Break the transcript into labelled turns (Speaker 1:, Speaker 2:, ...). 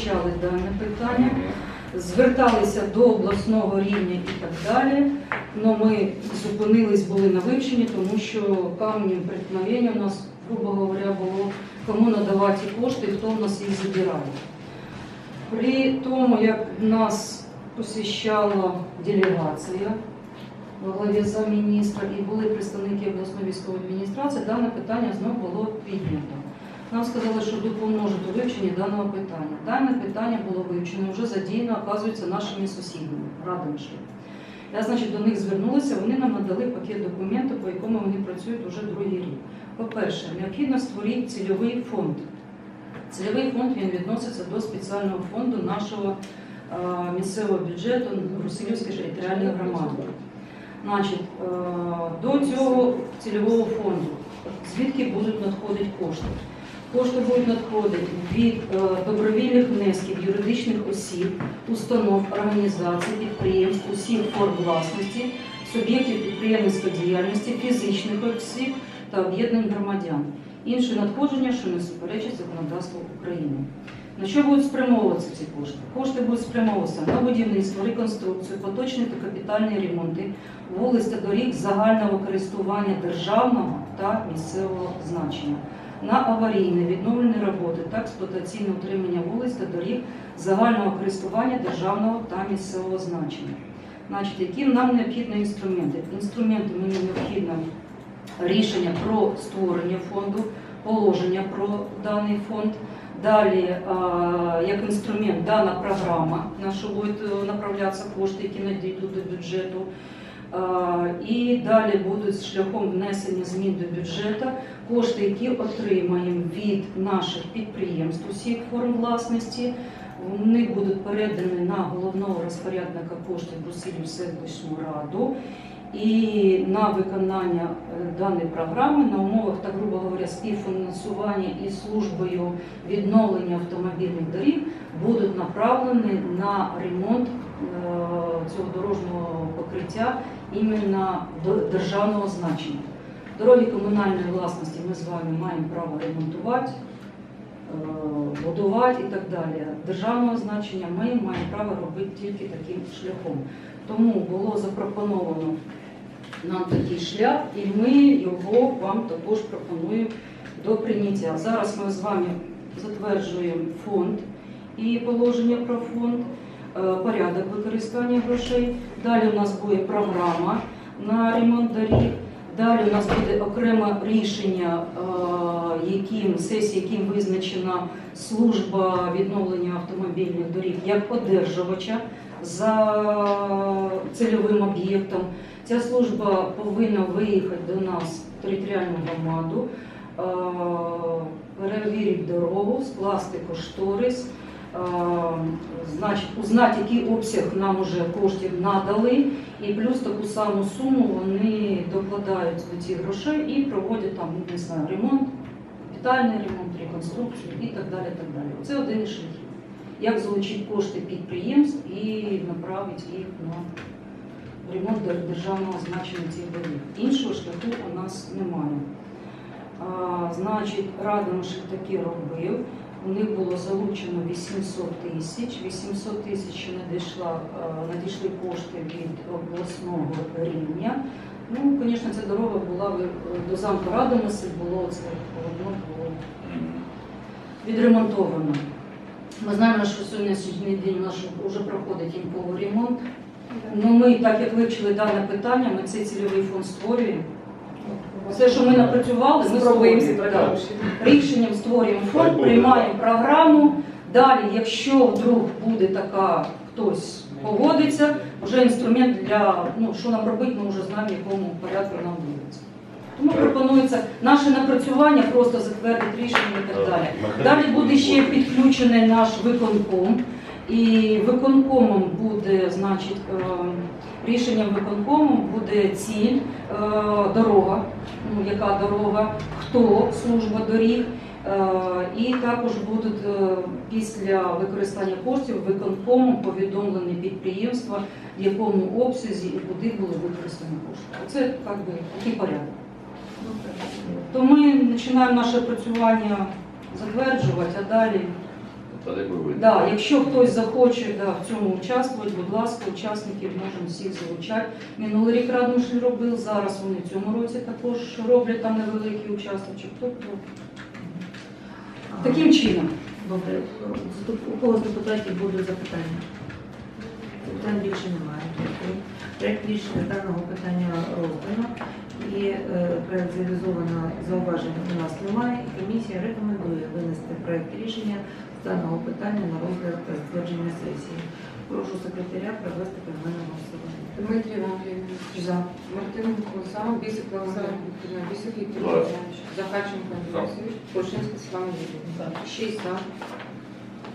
Speaker 1: Почали дане питання, зверталися до обласного рівня і так далі. Но ми зупинились були на вивченні, тому що камнем преткновення у нас, грубо говоря, було кому надавати кошти, хто в нас їх забирає. При тому, як нас посіщала делегація во главі замміністра і були представники обласної військової адміністрації, дане питання знов було піднято. Нам сказали, що допоможуть у вивченні даного питання. Дане питання було вивчено, вже задіяно, оказується, нашими сусідами, Радомишлі. Я, значить, до них звернулася, вони нам надали пакет документів, по якому вони працюють вже другий рік. По-перше, необхідно створити цільовий фонд. Цільовий фонд він відноситься до спеціального фонду нашого е, місцевого бюджету Русилівської територіальної громади. Значить, е, до цього цільового фонду звідки будуть надходити кошти? Кошти будуть надходити від е, добровільних внесків юридичних осіб, установ, організацій, підприємств, усіх форм власності, суб'єктів підприємницької діяльності, фізичних осіб та об'єднань громадян. Інші надходження, що не суперечать законодавству України. На що будуть спрямовуватися ці кошти? Кошти будуть спрямовуватися на будівництво, реконструкцію, поточні та капітальні ремонти вулиць та доріг загального користування державного та місцевого значення, на аварійне відновлені роботи та експлуатаційне утримання вулиць та доріг загального користування державного та місцевого значення. Значить, які нам необхідні інструменти? Інструменти мені необхідно рішення про створення фонду, положення про даний фонд. Далі, як інструмент, дана програма, на що будуть е, направлятися кошти, які надійдуть до бюджету. І далі будуть шляхом внесення змін до бюджету кошти, які отримаємо від наших підприємств усіх форм власності. Вони будуть передані на головного розпорядника коштів Брусилів селищну раду. І на виконання е, даної програми на умовах, так грубо говоря, співфінансування із службою відновлення автомобільних доріг будуть направлені на ремонт е, цього дорожнього покриття іменно державного значення. Дороги комунальної власності ми з вами маємо право ремонтувати, е, будувати і так далі. Державного значення ми маємо право робити тільки таким шляхом. Тому було запропоновано нам такий шлях, і ми його вам також пропонуємо до прийняття. Зараз ми з вами затверджуємо фонд і положення про фонд, е, порядок використання грошей. Далі у нас буде програма на ремонт доріг. Далі у нас буде окреме рішення, е, яким сесії, яким визначена служба відновлення автомобільних доріг як одержувача за цільовим об'єктом. Ця служба повинна виїхати до нас в територіальну громаду, е, перевірити дорогу, скласти кошторис, е, узнати, який обсяг нам уже коштів надали, і плюс таку саму суму вони докладають до цих грошей і проводять там, не знаю, ремонт, капітальний ремонт, реконструкцію і так далі. Так далі. Це один із шляхів. Як залучити кошти підприємств і направити їх на ремонт державного значення цих доріг. Іншого шляху у нас немає. А, значить, Радомишль таки робив. У них було залучено 800 тисяч. 800 тисяч надійшла, надійшли кошти від обласного рівня. Ну, звісно, ця дорога була до замку Радомишль, було це полотно було відремонтовано. Ми знаємо, що сьогоднішній день у нас вже проходить інковий ремонт. Ну, ми, так як вивчили дане питання, ми цей цільовий фонд створюємо. Все, що ми напрацювали, ми
Speaker 2: Спробуємо
Speaker 1: створюємо. Рішенням створюємо фонд, приймаємо програму. Далі, якщо вдруг буде така, хтось погодиться, вже інструмент для ну, що нам робити, ми вже знаємо, в якому порядку нам буде. Тому пропонується наше напрацювання, просто затвердити рішення і так далі. Далі буде ще підключений наш виконком, і виконкомом буде, значить, е, рішенням виконкому буде ціль, е, дорога, ну, яка дорога, хто служба доріг. Е, І також будуть після використання коштів виконкомом повідомлені підприємства, в якому обсязі і куди були використані кошти. Оце як би, такий порядок. То ми починаємо наше працювання затверджувати, а далі
Speaker 2: Тоді ми вийдемо.
Speaker 1: Да, якщо хтось захоче да, в цьому участвувати, будь ласка, учасників можемо всіх залучати. Минулий рік Радмушль робив, зараз вони в цьому році також роблять там невеликий участочок. Тобто таким чином.
Speaker 3: Добре, у кого з депутатів будуть запитання? Питань більше немає. Проект рішення даного питання роздано і е, проект завізовано зауважень у нас немає. І комісія рекомендує винести проект рішення з даного питання на розгляд та затвердження сесії. Прошу секретаря провести поіменне голосування.
Speaker 4: Дмитрий Анатольевич.
Speaker 3: За.
Speaker 4: Мартиненко за. Бісик Валентина Вікторівна. Бісик Віктор
Speaker 2: За.
Speaker 4: Захарченко Андрій
Speaker 2: За.
Speaker 4: Васильович. Пошинський Слава Юрійовна. Шість за.